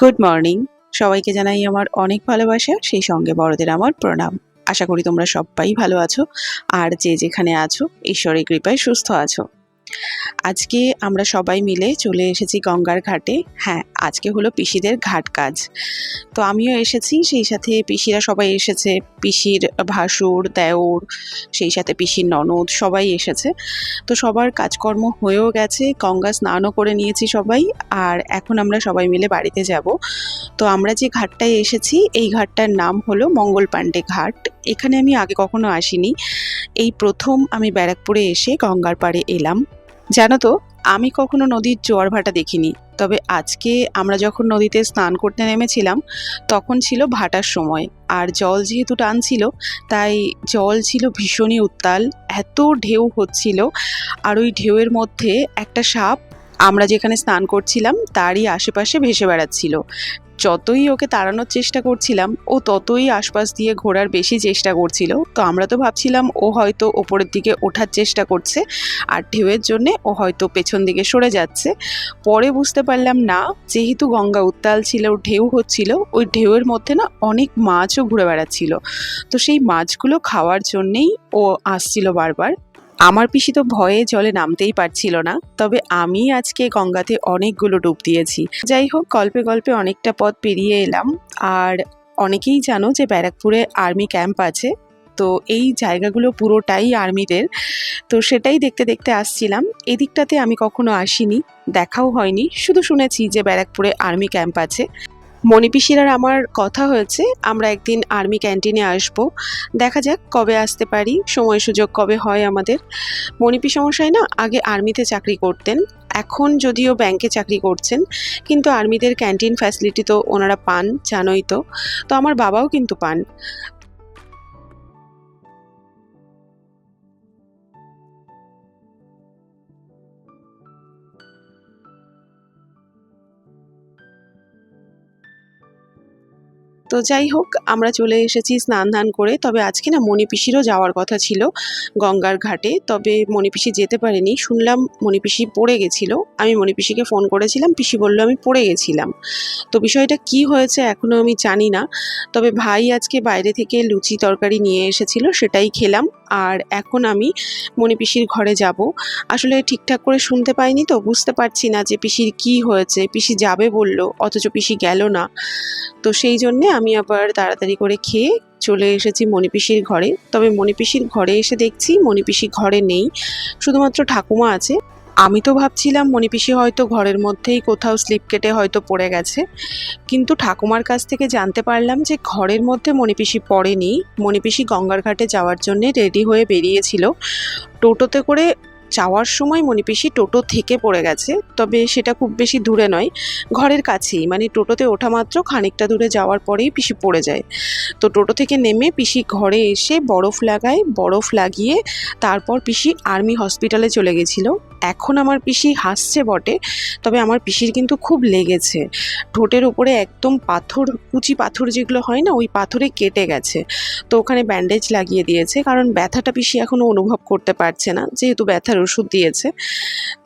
Good morning সবাইকে জানাই আমার অনেক ভালোবাসা, সেই সঙ্গে বড়দের আমার প্রণাম। আশা করি তোমরা সবাই ভালো আছো, আর যে যেখানে আছো, ঈশ্বরের কৃপায় সুস্থ আছো। আজকে আমরা সবাই মিলে চলে এসেছি গঙ্গার ঘাটে। হ্যাঁ আজকে হলো পিসিদের ঘাট কাজ। তো আমিও এসেছি, সেই সাথে পিসিরা সবাই এসেছে। পিসির ভাসুর, দেওর, সেই সাথে পিসির ননদ সবাই এসেছে। তো সবার কাজকর্ম হয়েও গেছে, গঙ্গা স্নানও করে নিয়েছি সবাই, আর এখন আমরা সবাই মিলে বাড়িতে যাব। তো আমরা যে ঘাটটায় এসেছি, এই ঘাটটার নাম হলো মঙ্গল পাণ্ডে ঘাট। এখানে আমি আগে কখনো আসিনি। এই প্রথম আমি ব্যারাকপুরে এসে গঙ্গার পাড়ে এলাম। জানো তো, আমি কখনো নদীর জোয়ার ভাটা দেখিনি। তবে আজকে আমরা যখন নদীতে স্নান করতে নেমেছিলাম, তখন ছিল ভাটার সময়। আর জল যেহেতু টানছিল তাই জল ছিল ভীষণই উত্তাল, এত ঢেউ হচ্ছিল। আর ওই ঢেউয়ের মধ্যে একটা সাপ, আমরা যেখানে স্নান করছিলাম, তারই আশেপাশে ভেসে বেড়াচ্ছিল। যতই ওকে তাড়ানোর চেষ্টা করছিলাম, ও ততই আশপাশ দিয়ে ঘোরার বেশি চেষ্টা করছিল। তো আমরা তো ভাবছিলাম, ও হয়তো ওপরের দিকে ওঠার চেষ্টা করছে, আর ঢেউয়ের জন্যে ও হয়তো পেছন দিকে সরে যাচ্ছে। পরে বুঝতে পারলাম না, যেহেতু গঙ্গা উত্তাল ছিল, ঢেউ হচ্ছিল, ওই ঢেউয়ের মধ্যে না অনেক মাছও ঘুরে বেড়াচ্ছিল। তো সেই মাছগুলো খাওয়ার জন্যেই ও আসছিল বারবার। আমার পিসি তো ভয়ে জলে নামতেই পারছিল না, তবে আমি আজকে গঙ্গাতে অনেকগুলো ডুব দিয়েছি। যাই হোক, গল্পে গল্পে অনেকটা পথ পেরিয়ে এলাম। আর অনেকেই জানো যে ব্যারাকপুরে আর্মি ক্যাম্প আছে, তো এই জায়গাগুলো পুরোটাই আর্মিদের। তো সেটাই দেখতে দেখতে আসছিলাম। এদিকটাতে আমি কখনো আসিনি, দেখাও হয়নি। শুধু শুনেছি যে ব্যারাকপুরে আর্মি ক্যাম্প আছে। মণিপিসির আর আমার কথা হয়েছে, আমরা একদিন আর্মি ক্যান্টিনে আসব। দেখা যাক কবে আসতে পারি, সময় সুযোগ কবে হয় আমাদের। মণিপি সমস্যায় না আগে আর্মিতে চাকরি করতেন, এখন যদিও ব্যাংকে চাকরি করছেন, কিন্তু আর্মিদের ক্যান্টিন ফ্যাসিলিটি তো ওনারা পান, জানোই তো। তো আমার বাবাও কিন্তু পান। তো যাই হোক, আমরা চলে এসেছি স্নান ধান করে। তবে আজকে না মণিপিসিরও যাওয়ার কথা ছিল গঙ্গার ঘাটে। তবে মণিপিসি যেতে পারেনি। শুনলাম মণিপিসি পড়ে গেছিল। আমি মণিপিসিকে ফোন করেছিলাম। পিসি বলল, আমি পড়ে গেছিলাম। তো বিষয়টা কি হয়েছে এখনও আমি জানি না। তবে ভাই আজকে বাইরে থেকে লুচি তরকারি নিয়ে এসেছিল, সেটাই খেলাম। আর এখন আমি মণিপিসির ঘরে যাব। আসলে ঠিকঠাক করে শুনতে পাইনি তো, বুঝতে পারছি না যে পিসির কি হয়েছে। পিসি যাবে বলল, অথচ পিসি গেল না। তো সেই জন্যে আমি আবার তাড়াতাড়ি করে খেয়ে চলে এসেছি মণিপিসির ঘরে। তবে মণিপিসির ঘরে এসে দেখছি মণিপিসি ঘরে নেই। শুধুমাত্র ঠাকুমা আছে। আমি তো ভাবছিলাম মণিপিসি হয়তো ঘরের মধ্যেই কোথাও স্লিপ কেটে হয়তো পড়ে গেছে। কিন্তু ঠাকুমার কাছ থেকে জানতে পারলাম যে ঘরের মধ্যে মণিপিসি পড়েনি। মণিপিসি গঙ্গার ঘাটে যাওয়ার জন্যে রেডি হয়ে বেরিয়েছিল। টোটোতে করে যাওয়ার সময় মণিপিসি টোটো থেকে পড়ে গেছে, তবে সেটা খুব বেশি দূরে নয়, ঘরের কাছেই। মানে টোটোতে ওঠা মাত্র খানিকটা দূরে যাওয়ার পরেই পিসি পড়ে যায়। তো টোটো থেকে নেমে পিসি ঘরে এসে বরফ লাগায়, বরফ লাগিয়ে তারপর পিসি আর্মি হসপিটালে চলে গেছিল। এখন আমার পিসি হাসছে বটে, তবে আমার পিসির কিন্তু খুব লেগেছে। ঠোঁটের উপরে একদম পাথর, কুচি পাথর যেগুলো হয় না, ওই পাথরে কেটে গেছে। তো ওখানে ব্যান্ডেজ লাগিয়ে দিয়েছে, কারণ ব্যথাটা পিসি এখনও অনুভব করতে পারছে না, যেহেতু ব্যথার ওষুধ দিয়েছে।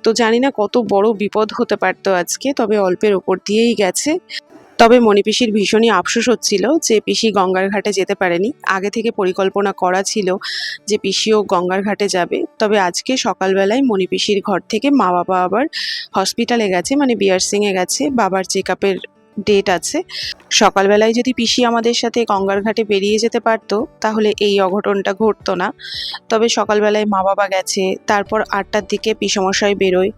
তো জানি না কত বড় বিপদ হতে পারতো আজকে, তবে অল্পের ওপর দিয়েই গেছে। তবে মণিপিসির ভীষণই আফসোস হচ্ছিল যে পিসি গঙ্গার ঘাটে যেতে পারেনি। আগে থেকে পরিকল্পনা করা ছিল যে পিসিও গঙ্গার ঘাটে যাবে। তবে আজকে সকালবেলায় মণিপিসির ঘর থেকে মা বাবা আবার হসপিটালে গেছে মানে বিয়ার সিংয়ে গেছে। বাবার চেক আপের ডেট আছে। সকালবেলায় যদি পিসি আমাদের সাথে গঙ্গার ঘাটে বেরিয়ে যেতে পারতো, তাহলে এই অঘটনটা ঘটতো না। তবে সকালবেলায় মা বাবা গেছে, তারপর আটটার দিকে পিসমশাই বেরোয়।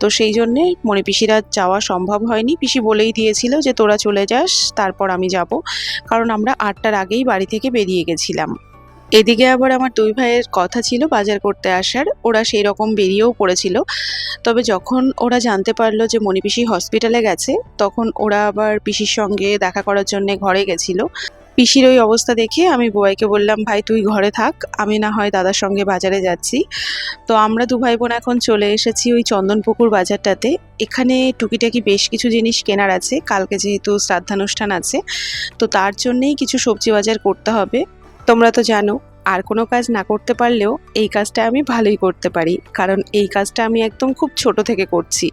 তো সেই জন্যে মনে পিসিরা যাওয়া সম্ভব হয়নি। পিসি বলেই দিয়েছিল যে তোরা চলে যাস, তারপর আমি যাব। কারণ আমরা আটটার আগেই বাড়ি থেকে বেরিয়ে গেছিলাম। এদিকে আবার আমার দুই ভাইয়ের কথা ছিল বাজার করতে আসার। ওরা সেই রকম বেরিয়েও পড়েছিল। তবে যখন ওরা জানতে পারল যে মণিপিসি হসপিটালে গেছে, তখন ওরা আবার পিসির সঙ্গে দেখা করার জন্য ঘরে গেছিল। পিসির ওই অবস্থা দেখে আমি বুয়াইকে বললাম, ভাই, তুই ঘরে থাক, আমি না হয় দাদার সঙ্গে বাজারে যাচ্ছি। তো আমরা দু ভাই বোন এখন চলে এসেছি ওই চন্দনপুকুর বাজারটাতে। এখানে টুকিটাকি বেশ কিছু জিনিস কেনার আছে। কালকে যেহেতু শ্রাদ্ধানুষ্ঠান আছে, তো তার জন্যেই কিছু সবজি বাজার করতে হবে। তোমরা তো জানো। আর কোনো কাজ না করতে পারলেও এই কাজটা আমি ভালোই করতে পারি। কারণ এই কাজটা আমি একদম খুব ছোট থেকে করছি।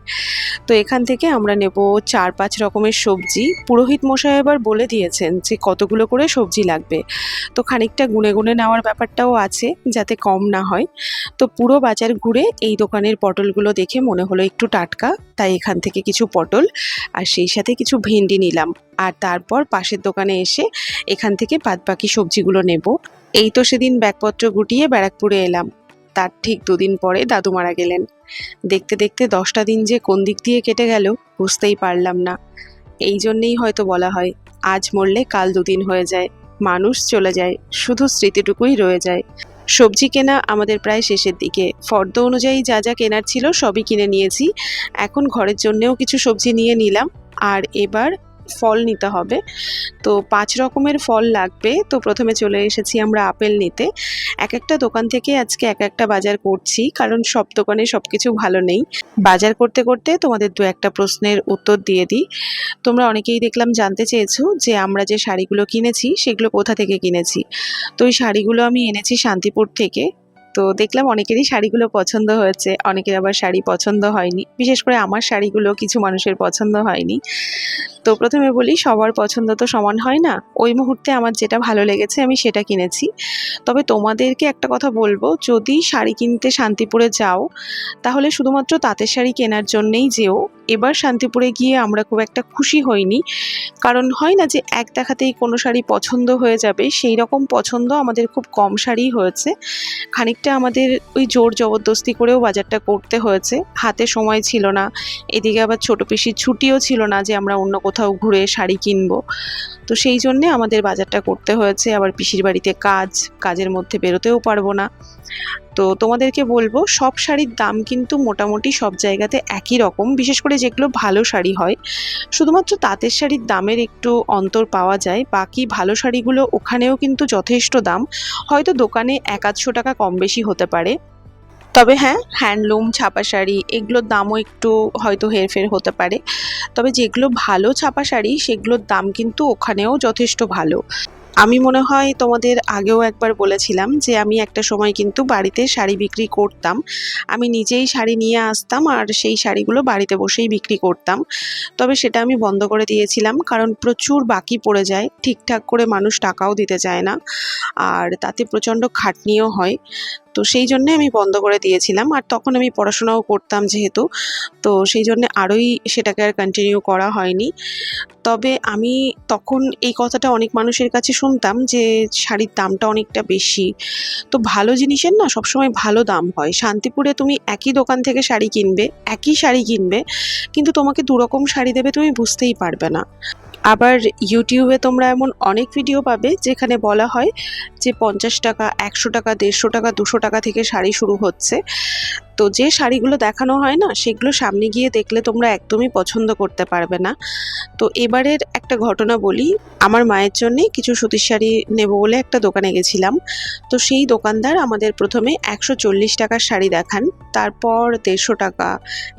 তো এখান থেকে আমরা নেব চার পাঁচ রকমের সবজি। পুরোহিত মশাই এবার বলে দিয়েছেন যে কতগুলো করে সবজি লাগবে। তো খানিকটা গুনে গুনে নেওয়ার ব্যাপারটাও আছে যাতে কম না হয়। তো পুরো বাজার ঘুরে এই দোকানের পটলগুলো দেখে মনে হলো একটু টাটকা, তাই এখান থেকে কিছু পটল আর সেই সাথে কিছু ভেন্ডি নিলাম। আর তারপর পাশের দোকানে এসে এখান থেকে বাদবাকি সবজিগুলো নেব। এই তো সেদিন ব্যাগপত্র গুটিয়ে ব্যারাকপুরে এলাম। তার ঠিক দুদিন পরে দাদু মারা গেলেন। দেখতে দেখতে দশটা দিন যে কোন দিক দিয়ে কেটে গেল, বুঝতেই পারলাম না। এই জন্যেই হয়তো বলা হয়, আজ মরলে কাল দুদিন হয়ে যায়। মানুষ চলে যায়, শুধু স্মৃতিটুকুই রয়ে যায়। সবজি কেনা আমাদের প্রায় শেষের দিকে। ফর্দ অনুযায়ী যা যা কেনার ছিল সবই কিনে নিয়েছি। এখন ঘরের জন্যেও কিছু সবজি নিয়ে নিলাম। আর এবার ফল নিতে হবে। তো পাঁচ রকমের ফল লাগবে। তো প্রথমে চলে এসেছি আমরা আপেল নিতে। এক একটা দোকান থেকে আজকে এক একটা বাজার করছি, কারণ সব দোকানে সব কিছু ভালো নেই। বাজার করতে করতে তোমাদের দু একটা প্রশ্নের উত্তর দিয়ে দিই। তোমরা অনেকেই দেখলাম জানতে চেয়েছো যে আমরা যে শাড়িগুলো কিনেছি, সেগুলো কোথা থেকে কিনেছি? তো ওই শাড়িগুলো আমি এনেছি শান্তিপুর থেকে। তো দেখলাম অনেকেরই শাড়িগুলো পছন্দ হয়েছে, অনেকের আবার শাড়ি পছন্দ হয়নি। বিশেষ করে আমার শাড়িগুলো কিছু মানুষের পছন্দ হয়নি। তো প্রথমে বলি, সবার পছন্দ তো সমান হয় না। ওই মুহূর্তে আমার যেটা ভালো লেগেছে আমি সেটা কিনেছি। তবে তোমাদেরকে একটা কথা বলব, যদি শাড়ি কিনতে শান্তিপুরে যাও, তাহলে শুধুমাত্র তাঁতের শাড়ি কেনার জন্যেই যেও। এবার শান্তিপুরে গিয়ে আমরা খুব একটা খুশি হইনি। কারণ হয় না যে এক দেখাতেই কোনো শাড়ি পছন্দ হয়ে যাবে সেই রকম পছন্দ আমাদের খুব কম শাড়িই হয়েছে। খানিকটা আমাদের ওই জোর জবরদস্তি করেও বাজারটা করতে হয়েছে। হাতে সময় ছিল না। এদিকে আবার ছোটো পিসির ছুটিও ছিল না যে আমরা অন্য কোথাও ঘুরে শাড়ি কিনবো। তো সেই জন্যে আমাদের বাজারটা করতে হয়েছে। আবার পিসির বাড়িতে কাজ, কাজের মধ্যে বেরোতেও পারব না। তো তোমাদেরকে বলব, সব শাড়ির দাম কিন্তু মোটামুটি সব জায়গাতে একই রকম, বিশেষ করে যেগুলো ভালো শাড়ি হয়। শুধুমাত্র তাঁতের শাড়ির দামের একটু অন্তর পাওয়া যায়, বাকি ভালো শাড়িগুলো ওখানেও কিন্তু যথেষ্ট দাম। হয়তো দোকানে এক আধশো টাকা কম বেশি হতে পারে। তবে হ্যাঁ হ্যান্ডলুম, ছাপা শাড়ি, এগুলোর দামও একটু হয়তো হেরফের হতে পারে। তবে যেগুলো ভালো ছাপা শাড়ি, সেগুলোর দাম কিন্তু ওখানেও যথেষ্ট ভালো। আমি মনে হয় তোমাদের আগেও একবার বলেছিলাম যে আমি একটা সময় কিন্তু বাড়িতে শাড়ি বিক্রি করতাম। আমি নিজেই শাড়ি নিয়ে আসতাম আর সেই শাড়িগুলো বাড়িতে বসেই বিক্রি করতাম। তবে সেটা আমি বন্ধ করে দিয়েছিলাম কারণ প্রচুর বাকি পড়ে যায়, ঠিকঠাক করে মানুষ টাকাও দিতে চায় না। আর তাতে প্রচণ্ড খাটনিও হয়। তো সেই জন্যে আমি বন্ধ করে দিয়েছিলাম। আর তখন আমি পড়াশোনাও করতাম যেহেতু, তো সেই জন্যে আরোই সেটাকে আর কন্টিনিউ করা হয়নি। তবে আমি তখন এই কথাটা অনেক মানুষের কাছে শুনতাম যে শাড়ির দামটা অনেকটা বেশি। তো ভালো জিনিসের না সবসময় ভালো দাম হয়। শান্তিপুরে তুমি একই দোকান থেকে শাড়ি কিনবে, একই শাড়ি কিনবে, কিন্তু তোমাকে দুরকম শাড়ি দেবে তুমি বুঝতেই পারবে না। আবার ইউটিউবে তোমরা এমন অনেক ভিডিও পাবে যেখানে বলা হয় যে পঞ্চাশ টাকা, একশো টাকা, দেড়শো টাকা, দুশো টাকা থেকে শাড়ি শুরু হচ্ছে। তো যে শাড়িগুলো দেখানো হয় না, সেগুলো সামনে গিয়ে দেখলে তোমরা একদমই পছন্দ করতে পারবে না। তো এবারের একটা ঘটনা বলি। আমার মায়ের জন্যে কিছু সুতির শাড়ি নেব বলে একটা দোকানে গেছিলাম। তো সেই দোকানদার আমাদের প্রথমে একশো চল্লিশ টাকার শাড়ি দেখান, তারপর দেড়শো টাকা,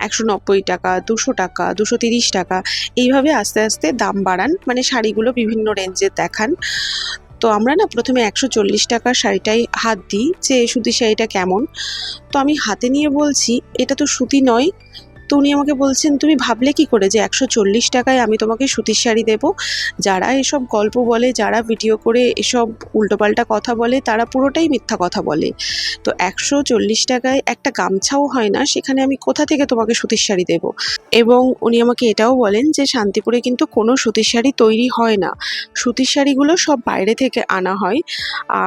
একশো নব্বই টাকা, দুশো টাকা, দুশো তিরিশ টাকা, এইভাবে আস্তে আস্তে দাম বাড়ান। মানে শাড়িগুলো বিভিন্ন রেঞ্জের দেখান। তো আমরা না প্রথমে একশো চল্লিশ টাকার শাড়িটাই হাত দিই যে সুতির শাড়িটা কেমন। তো আমি হাতে নিয়ে বলছি, এটা তো সুতি নয় তো উনি আমাকে বলছেন, তুমি ভাবলে কি করে যে একশো চল্লিশ টাকায় আমি তোমাকে সুতির শাড়ি দেবো? যারা এসব গল্প বলে, যারা ভিডিও করে এসব উল্টোপাল্টা কথা বলে, তারা পুরোটাই মিথ্যা কথা বলে। তো একশো চল্লিশ টাকায় একটা গামছাও হয় না, সেখানে আমি কোথা থেকে তোমাকে সুতির শাড়ি দেবো? এবং উনি আমাকে এটাও বলেন যে শান্তিপুরে কিন্তু কোনো সুতির শাড়ি তৈরি হয় না। সুতির শাড়িগুলো সব বাইরে থেকে আনা হয়,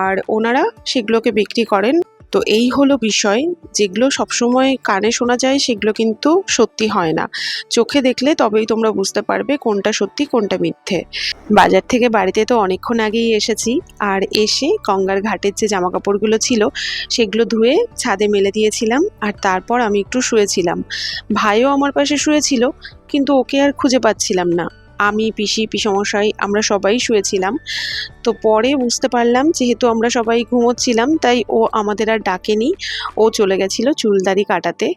আর ওনারা সেগুলোকে বিক্রি করেন। তো এই হলো বিষয়। যেগুলো সবসময় কানে শোনা যায়, সেগুলো কিন্তু সত্যি হয় না। চোখে দেখলে তবেই তোমরা বুঝতে পারবে কোনটা সত্যি, কোনটা মিথ্যে। বাজার থেকে বাড়িতে তো অনেকক্ষণ আগেই এসেছি। আর এসে গঙ্গার ঘাটের যে জামা কাপড়গুলো ছিল, সেগুলো ধুয়ে ছাদে মেলে দিয়েছিলাম। আর তারপর আমি একটু শুয়েছিলাম। ভাইও আমার পাশে শুয়েছিল, কিন্তু ওকে আর খুঁজে পাচ্ছিলাম না। আমি, পিসি, পিসমশাই, আমরা সবাই শুয়েছিলাম। তো পরে বুঝতে পারলাম যেহেতু আমরা সবাই ঘুমোচ্ছিলাম, তাই ও আমাদের আর ডাকেনি। ও চলে গেছিল চুলদারি কাটাতে।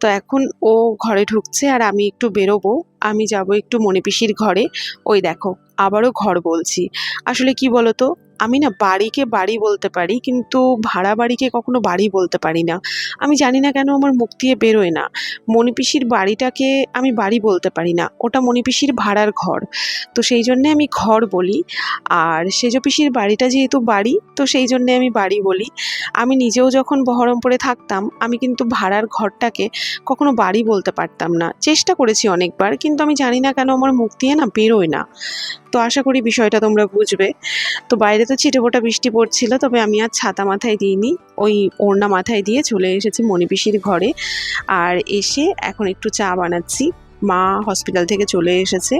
তো এখন ও ঘরে ঢুকছে আর আমি একটু বেরোবো। আমি যাব একটু মনে পিসির ঘরে। ওই দেখো, আবারও ঘর বলছি। আসলে কি বলতো? আমি না বাড়িকে বাড়ি বলতে পারি, কিন্তু ভাড়া বাড়িকে কখনো বাড়ি বলতে পারি না। আমি জানি না কেন আমার মুখ দিয়ে বেরোয় না। মণিপিসির বাড়িটাকে আমি বাড়ি বলতে পারি না। ওটা মণিপিসির ভাড়ার ঘর। তো সেই জন্যে আমি ঘর বলি। আর সেজ পিসির বাড়িটা যেহেতু বাড়ি, তো সেই জন্যে আমি বাড়ি বলি। আমি নিজেও যখন বহরমপুরে থাকতাম, আমি কিন্তু ভাড়ার ঘরটাকে কখনো বাড়ি বলতে পারতাম না। চেষ্টা করেছি অনেকবার, কিন্তু আমি জানি না কেন আমার মুখ দিয়ে না বেরোয় না। তো আশা করি বিষয়টা তোমরা বুঝবে। তো বাইরে তো ছিটেফোঁটা বৃষ্টি পড়ছিল, তবে আমি আর ছাতা মাথায় দিইনি। ওই ওড়না মাথায় দিয়ে চলে এসেছি মণিপিসির ঘরে। আর এসে এখন একটু চা বানাচ্ছি। মা হসপিটাল থেকে চলে এসেছে,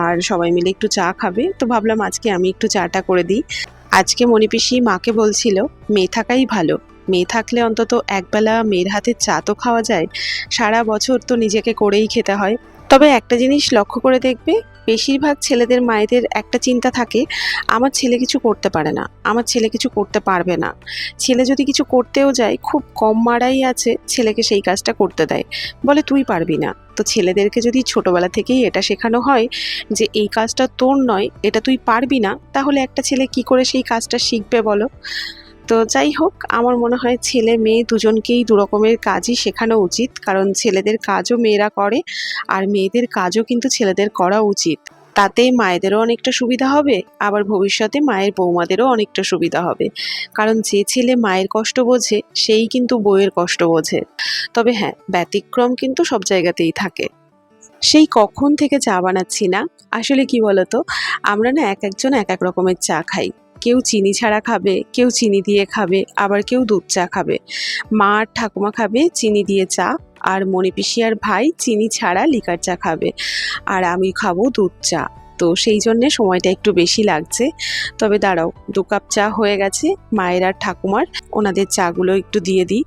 আর সবাই মিলে একটু চা খাবে। তো ভাবলাম আজকে আমি একটু চাটা করে দিই। আজকে মণিপিসি মাকে বলছিল, মেয়ে থাকাই ভালো। মেয়ে থাকলে অন্তত একবেলা মেয়ের হাতে চা তো খাওয়া যায়। সারা বছর তো নিজেকে করেই খেতে হয়। তবে একটা জিনিস লক্ষ্য করে দেখবে বেশিরভাগ ছেলেদের মায়েদের একটা চিন্তা থাকে, আমার ছেলে কিছু করতে পারে না, আমার ছেলে কিছু করতে পারবে না। ছেলে যদি কিছু করতেও যায়, খুব কম মারাই আছে, ছেলেকে সেই কাজটা করতে দেয়। বলে তুই পারবি না। তো ছেলেদেরকে যদি ছোটবেলা থেকেই এটা শেখানো হয়, যে এই কাজটা তোর নয়, এটা তুই পারবি না, তাহলে একটা ছেলে কি করে সেই কাজটা শিখবে বলো? তো যাই হোক, আমার মনে হয় ছেলে মেয়ে দুজনকেই দু রকমের কাজই শেখানো উচিত। কারণ ছেলেদের কাজও মেয়েরা করে, আর মেয়েদের কাজও কিন্তু ছেলেদের করা উচিত। তাতে মায়েদেরও অনেকটা সুবিধা হবে, আবার ভবিষ্যতে মায়ের বৌমাদেরও অনেকটা সুবিধা হবে। কারণ যে ছেলে মায়ের কষ্ট বোঝে, সেই কিন্তু বইয়ের কষ্ট বোঝে। তবে হ্যাঁ ব্যতিক্রম কিন্তু সব জায়গাতেই থাকে। সেই কখন থেকে চা বানাচ্ছি না? আসলে কি বলতো? আমরা না এক একজন এক এক রকমের চা খাই। কেউ চিনি ছাড়া খাবে, কেউ চিনি দিয়ে খাবে, আবার কেউ দুধ চা খাবে। মা আর ঠাকুমা খাবে চিনি দিয়ে চা, আর মণিপিসি আর ভাই চিনি ছাড়া লিকার চা খাবে, আর আমি খাব দুধ চা। তো সেই জন্যে সময়টা একটু বেশি লাগছে। তবে দাঁড়াও, দু কাপ চা হয়ে গেছে, মায়ের আর ঠাকুমার, ওনাদের চাগুলো একটু দিয়ে দিই।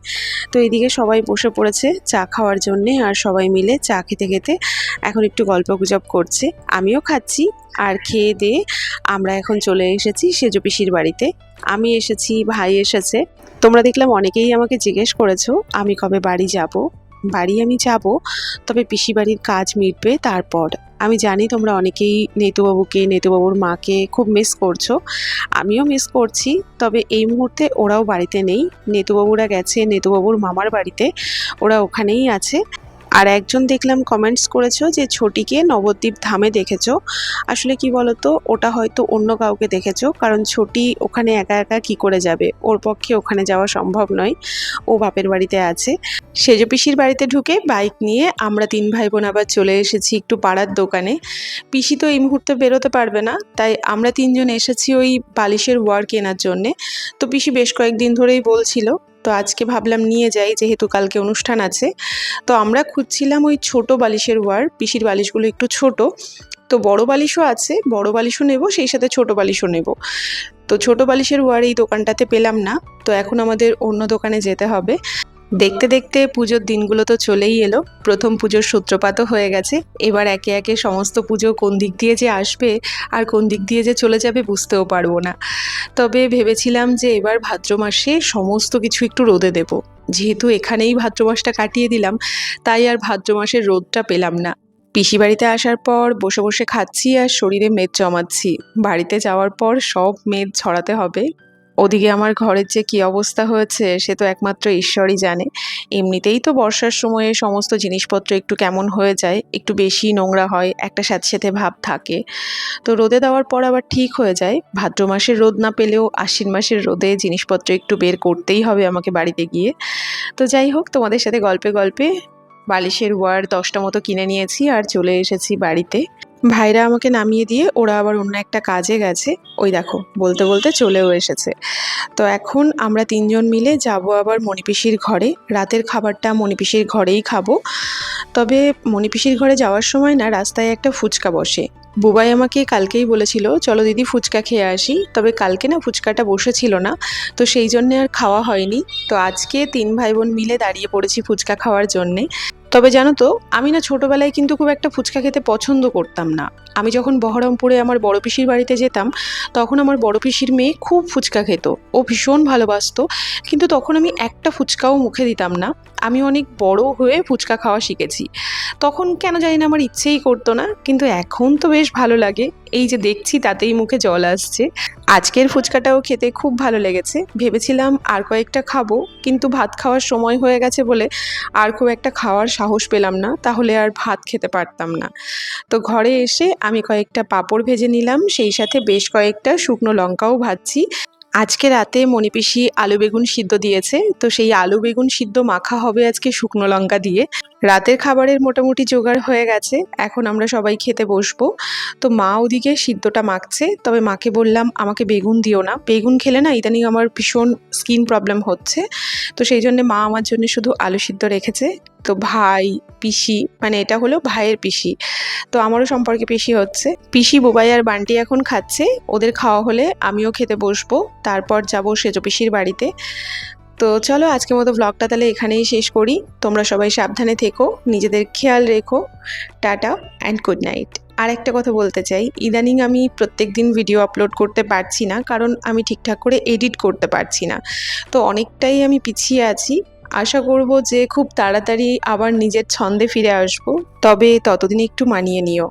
তো এইদিকে সবাই বসে পড়েছে চা খাওয়ার জন্যে, আর সবাই মিলে চা খেতে খেতে এখন একটু গল্প গুজব করছে। আমিও খাচ্ছি, আর খেয়ে দিয়ে আমরা এখন চলে এসেছি সেজো পিসির বাড়িতে। আমি এসেছি, ভাই এসেছে। তোমরা দেখলাম অনেকেই আমাকে জিজ্ঞেস করেছ, আমি কবে বাড়ি যাব? বাড়ি আমি যাব, তবে পিসি বাড়ির কাজ মিটবে তারপর। আমি জানি তোমরা অনেকেই নেতুবাবুকে, নেতুবাবুর মাকে খুব মিস করছ। আমিও মিস করছি, তবে এই মুহূর্তে ওরাও বাড়িতে নেই। নেতুবাবুরা গেছে, নেতুবাবুর মামার বাড়িতে, ওরা ওখানেই আছে। আর একজন দেখলাম কমেন্টস করেছ যে ছোটিকে নবদ্বীপ ধামে দেখেছ। আসলে কি বলতো, ওটা হয়তো অন্য কাউকে দেখেছ, কারণ ছোটি ওখানে একা একা কি করে যাবে? ওর পক্ষে ওখানে যাওয়া সম্ভব নয়। ও বাপের বাড়িতে আছে। সেজ পিসির বাড়িতে ঢুকে বাইক নিয়ে আমরা তিন ভাই বোন আবার চলে এসেছি একটু পাড়ার দোকানে। পিসি তো এই মুহূর্তে বেরোতে পারবে না, তাই আমরা তিনজন এসেছি ওই বালিশের ওয়ার কেনার জন্যে। তো পিসি বেশ কয়েকদিন ধরেই বলছিল তো আজকে ভাবলাম নিয়ে যাই, যেহেতু কালকে অনুষ্ঠান আছে। তো আমরা খুঁজছিলাম ওই ছোট বালিশের ওয়ার, পিসির বালিশগুলো একটু ছোট। তো বড় বালিশও আছে, বড় বালিশও নেব, সেই সাথে ছোট বালিশও নেব। তো ছোট বালিশের ওয়ার এই দোকানটাতে পেলাম না, তো এখন আমাদের অন্য দোকানে যেতে হবে। দেখতে দেখতে পুজোর দিনগুলো তো চলেই এলো। প্রথম পুজোর সূত্রপাতও হয়ে গেছে। এবার একে একে সমস্ত পুজো কোন দিক দিয়ে যে আসবে আর কোন দিক দিয়ে যে চলে যাবে বুঝতেও পারব না। তবে ভেবেছিলাম যে এবার ভাদ্র মাসে সমস্ত কিছু একটু রোদে দেব। যেহেতু এখানেই ভাদ্র মাসটা কাটিয়ে দিলাম, তাই আর ভাদ্র মাসের রোদটা পেলাম না। পিসি বাড়িতে আসার পর বসে বসে খাচ্ছি আর শরীরে মেদ জমাচ্ছি। বাড়িতে যাওয়ার পর সব মেদ ছড়াতে হবে। ওদিকে আমার ঘরের যে কী অবস্থা হয়েছে, সে তো একমাত্র ঈশ্বরই জানে। এমনিতেই তো বর্ষার সময়ে সমস্ত জিনিসপত্র একটু কেমন হয়ে যায়, একটু বেশি নোংরা হয়, একটা স্যাঁতস্যাঁতে ভাব থাকে। তো রোদে দেওয়ার পর আবার ঠিক হয়ে যায়। ভাদ্র মাসের রোদ না পেলেও আশ্বিন মাসের রোদে জিনিসপত্র একটু বের করতেই হবে আমাকে বাড়িতে গিয়ে। তো যাই হোক, তোমাদের সাথে গল্পে গল্পে বালিশের ওয়ার দশটা মতো কিনে নিয়েছি আর চলে এসেছি বাড়িতে। ভাইরা আমাকে নামিয়ে দিয়ে, ওরা আবার অন্য একটা কাজে গেছে। ওই দেখো, বলতে বলতে চলেও এসেছে। তো এখন আমরা তিনজন মিলে যাব আবার মণিপিসির ঘরে। রাতের খাবারটা মণিপিসির ঘরেই খাব। তবে মণিপিসির ঘরে যাওয়ার সময় না, রাস্তায় একটা ফুচকা বসে। বুবাই আমাকে কালকেই বলেছিল, চলো দিদি ফুচকা খেয়ে আসি। তবে কালকে না ফুচকাটা বসেছিল না, তো সেই জন্যে আর খাওয়া হয়নি। তো আজকে তিন ভাই বোন মিলে দাঁড়িয়ে পড়েছি ফুচকা খাওয়ার জন্যে। তবে জানো তো, আমি না ছোটোবেলায় কিন্তু খুব একটা ফুচকা খেতে পছন্দ করতাম না। আমি যখন বহরমপুরে আমার বড় পিসির বাড়িতে যেতাম, তখন আমার বড় পিসির মেয়ে খুব ফুচকা খেত। ও ভীষণ ভালোবাসত, কিন্তু তখন আমি একটা ফুচকাও মুখে দিতাম না। আমি অনেক বড় হয়ে ফুচকা খাওয়া শিখেছি। তখন কেন জানি না আমার ইচ্ছেই করতো না, কিন্তু এখন তো বেশ ভালো লাগে। এই যে দেখছি তাতেই মুখে জল আসছে। আজকের ফুচকাটাও খেতে খুব ভালো লেগেছে। ভেবেছিলাম আর কয়েকটা খাব, কিন্তু ভাত খাওয়ার সময় হয়ে গেছে বলে আর খুব একটা খাওয়ার সাহস পেলাম না, তাহলে আর ভাত খেতে পারতাম না। তো ঘরে এসে আমি কয়েকটা পাঁপড় ভেজে নিলাম, সেই সাথে বেশ কয়েকটা শুকনো লঙ্কাও ভাজছি। আজকে রাতে মণিপিসি আলু বেগুন সিদ্ধ দিয়েছে, তো সেই আলু বেগুন সিদ্ধ মাখা হবে আজকে শুকনো লঙ্কা দিয়ে। রাতের খাবারের মোটামুটি জোগাড় হয়ে গেছে। এখন আমরা সবাই খেতে বসবো। তো মা ওদিকে সিদ্ধটা মাখছে। তবে মাকে বললাম, আমাকে বেগুন দিও না। বেগুন খেলে না ইদানিং আমার ভীষণ স্কিন প্রবলেম হচ্ছে। তো সেই জন্য মা আমার জন্য শুধু আলু সিদ্ধ রেখেছে। তো ভাই, পিসি মানে এটা হলো ভাইয়ের পিসি। তো আমারও সম্পর্কে পিসি হচ্ছে। পিসি বোবাই আর বান্টি এখন খাচ্ছে। ওদের খাওয়া হলে আমিও খেতে বসবো। তারপর যাব সেজো পিসির বাড়িতে। তো চলো আজকের মতো ব্লগটা তাহলে এখানেই শেষ করি। তোমরা সবাই সাবধানে থেকো, নিজেদের খেয়াল রেখো। টাটা অ্যান্ড গুড নাইট আর একটা কথা বলতে চাই, ইদানিং আমি প্রত্যেক দিন ভিডিও আপলোড করতে পারছি না, কারণ আমি ঠিকঠাক করে এডিট করতে পারছি না। তো অনেকটাই আমি পিছিয়ে আছি। আশা করব যে খুব তাড়াতাড়ি আবার নিজের ছন্দে ফিরে আসব। তবে ততদিন একটু মানিয়ে নিও।